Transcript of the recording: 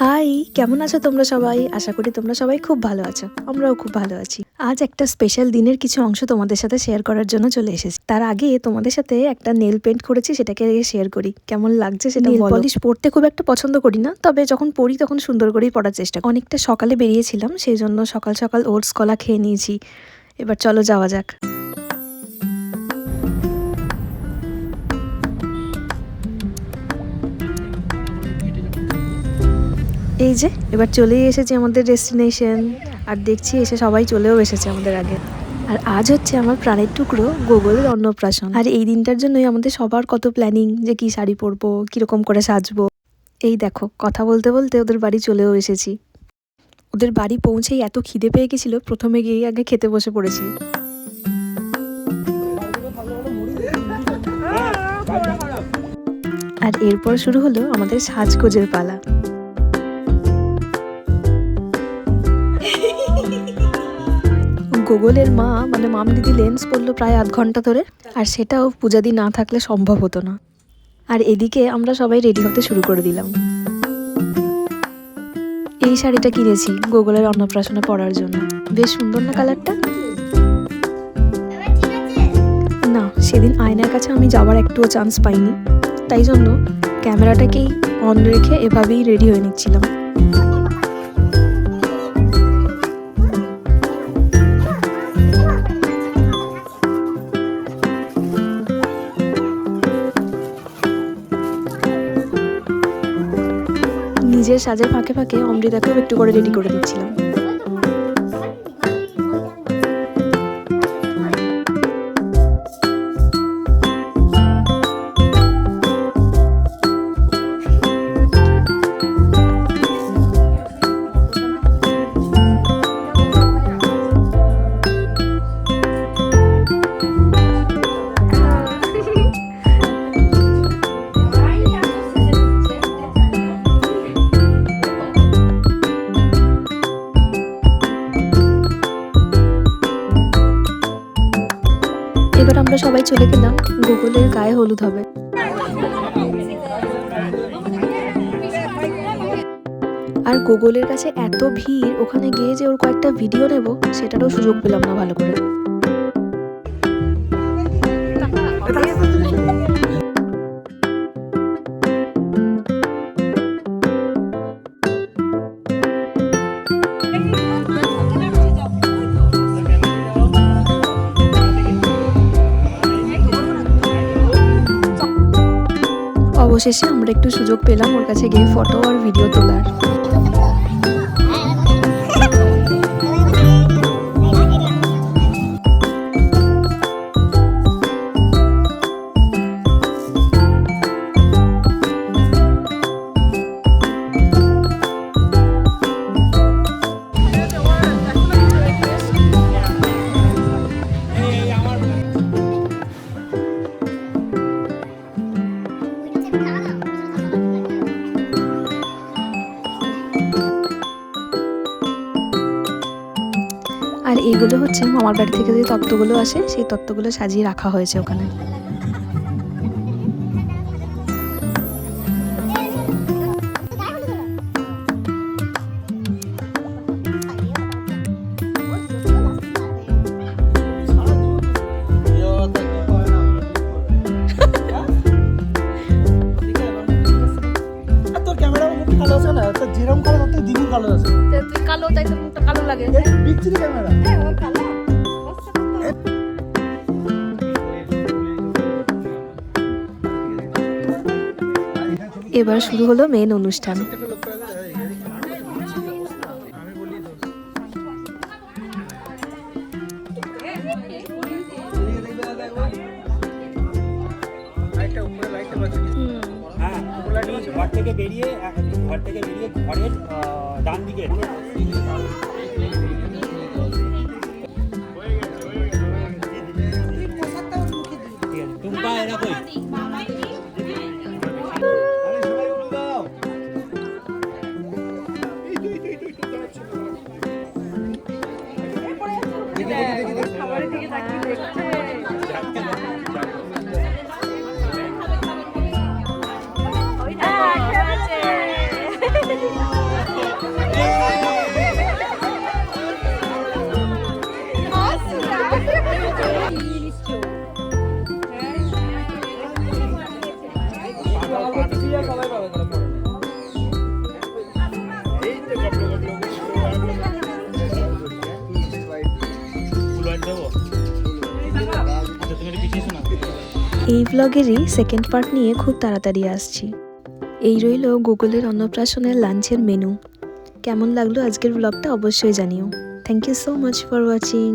High কেমন আছো তোমরা সবাই? আশা করি তোমরা সবাই খুব ভালো আছো। আমরাও খুব ভালো আছি। আজ একটা স্পেশাল দিনের কিছু অংশ তোমাদের সাথে শেয়ার করার জন্য চলে এসেছি। তার আগে তোমাদের সাথে একটা নেল পেন্ট করেছি সেটাকে শেয়ার করি। কেমন লাগছে সেটা নেল পলিশ পরতে খুব একটা পছন্দ করি না তবে যখন পরি তখন সুন্দর করেই পড়ার চেষ্টা করি। অনেকটা সকালে বেরিয়েছিলাম সেই জন্য সকাল সকাল ওটস কলা খেয়ে নিয়েছি। এবার চলো যাওয়া যাক। এই যে, এবার চলেই এসেছি আমাদের ডেস্টিনেশন আর দেখছি এসে সবাই চলেও এসেছে আমাদের আগে। আর আজ হচ্ছে আমার প্রাণের টুকরো গোগলের অন্নপ্রাশন। আর এই দিনটার জন্যই আমাদের সবার কত প্ল্যানিং যে কি শাড়ি পরবো, কীরকম করে সাজবো। এই দেখো, কথা বলতে বলতে ওদের বাড়ি চলেও এসেছি। ওদের বাড়ি পৌঁছেই এত খিদে পেয়ে গেছিল, প্রথমে গিয়ে আগে খেতে বসে পড়েছি। আর এরপর শুরু হলো আমাদের সাজগোজের পালা। গুগলের মা মানে মাম দিদি লেন্স পড়ল প্রায় আধ ঘণ্টা ধরে, আর সেটাও পূজাদি না থাকলে সম্ভব হতো না। আর এদিকে আমরা সবাই রেডি হতে শুরু করে দিলাম। এই শাড়িটা কিনেছি গুগলের অন্নপ্রাশনে পরার জন্য। বেশ সুন্দর না কালারটা? না, সেদিন আয়নার কাছে আমি যাওয়ার একটুও চান্স পাইনি। তাই জন্য ক্যামেরাটাকেই অন রেখে এভাবেই রেডি হয়ে নিচ্ছিলাম। সাজের ফাঁকে ফাঁকে অমৃতাকেও একটু করে রেডি করে দিচ্ছিলাম। আমরা সবাই চলে গেলাম গুগলের গায়ে হলুদ হবে। আর গুগলের কাছে এত ভিড়, ওখানে গিয়ে যে ওর কয়েকটা ভিডিও নেব, সেটারও সুযোগ পেলাম না ভালো করে। অবশেষে আমরা একটু সুযোগ পেলাম ওর কাছে গিয়ে ফটো আর ভিডিও তোলার। আর এইগুলো হচ্ছে মামার বাড়ি থেকে যে তত্ত্বগুলো আসে, সেই তত্ত্বগুলো সাজিয়ে রাখা হয়েছে ওখানে। যেরকম কালো কালো আছে। কালো তাই তোর মুখটা কালো লাগে। বিচ্ছিরি ক্যামেরা। এবার শুরু হলো মেন অনুষ্ঠান। ঘর থেকে বেরিয়ে ঘর থেকে বেরিয়ে ঘরের ডান দিকে এই ব্লগেরই সেকেন্ড পার্ট নিয়ে খুব তাড়াতাড়ি আসছি। এই রইল গুগলের অন্নপ্রাশনের লাঞ্চের মেনু কেমন লাগল আজকের ব্লগটা অবশ্যই জানিও। Thank you so much for watching